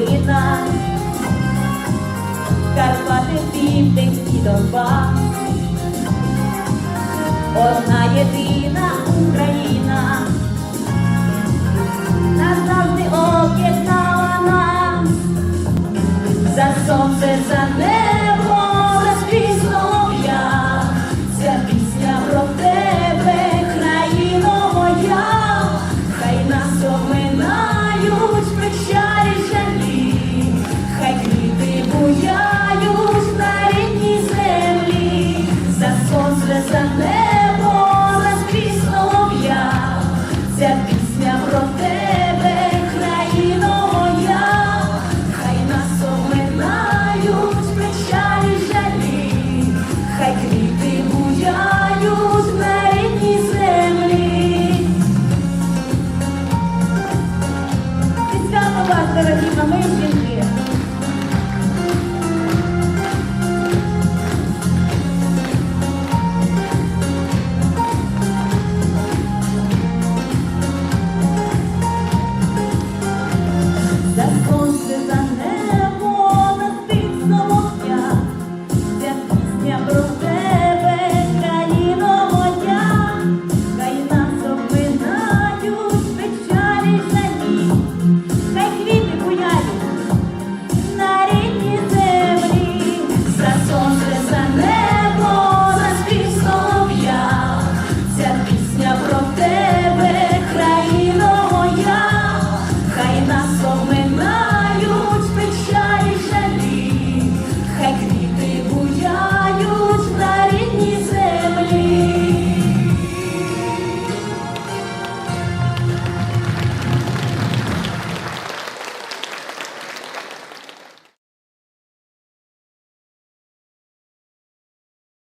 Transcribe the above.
Україна, Карпати, Південь і Донбас, одна єдина Україна, назавжди об'єднала нас. За сонце. за за небо наскрізь солов'я, ця пісня про тебе, країно моя, хай нас оминають печалі жалі, хай квіти буяють на рідній землі.